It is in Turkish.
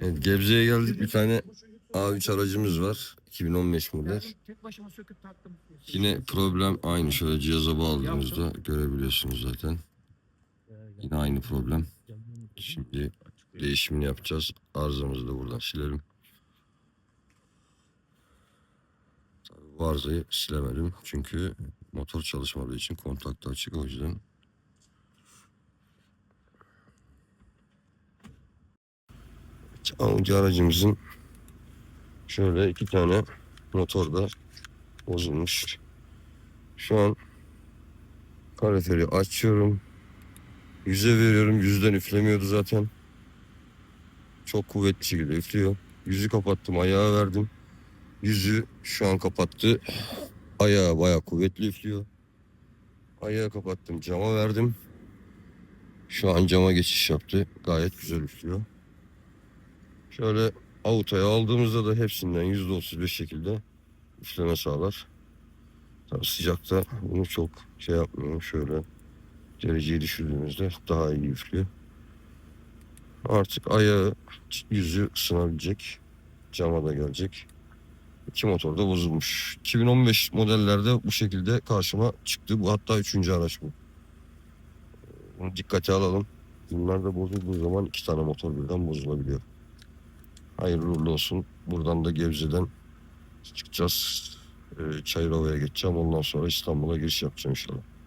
Evet, Gebze'ye geldik. Bir tane A3 aracımız var. 2015 model. Yine problem aynı. Şöyle cihaza bağladığınızda görebiliyorsunuz zaten. Yine aynı problem. Şimdi değişimini yapacağız. Arızamızı da buradan silelim. Tabii bu arızayı silemedim. Çünkü motor çalışmadığı için kontak da açık o yüzden. Audi aracımızın şöyle iki tane motor da bozulmuş. Şu an kaloriferi açıyorum. Yüze veriyorum. Yüzden üflemiyordu zaten. Çok kuvvetli şekilde üflüyor. Yüzü kapattım. Ayağa verdim. Yüzü şu an kapattı. Ayağı bayağı kuvvetli üflüyor. Ayağı kapattım. Cama verdim. Şu an cama geçiş yaptı. Gayet güzel üflüyor. Şöyle autoya aldığımızda da hepsinden %35 şekilde üfleme sağlar. Tabii sıcakta bunu çok şey yapmıyorum. Şöyle dereceyi düşürdüğümüzde daha iyi üflüyor. Artık ayağı yüzü ısınabilecek. Cama da gelecek. İki motor da bozulmuş. 2015 modellerde bu şekilde karşıma çıktı. Bu hatta üçüncü araç bu. Bunu dikkate alalım. Bunlar da bozulduğu zaman iki tane motor birden bozulabiliyor. Hayırlı uğurlu olsun. Buradan da Gebze'den çıkacağız. Ee, Çayırova'ya geçeceğim. Ondan sonra İstanbul'a giriş yapacağım inşallah.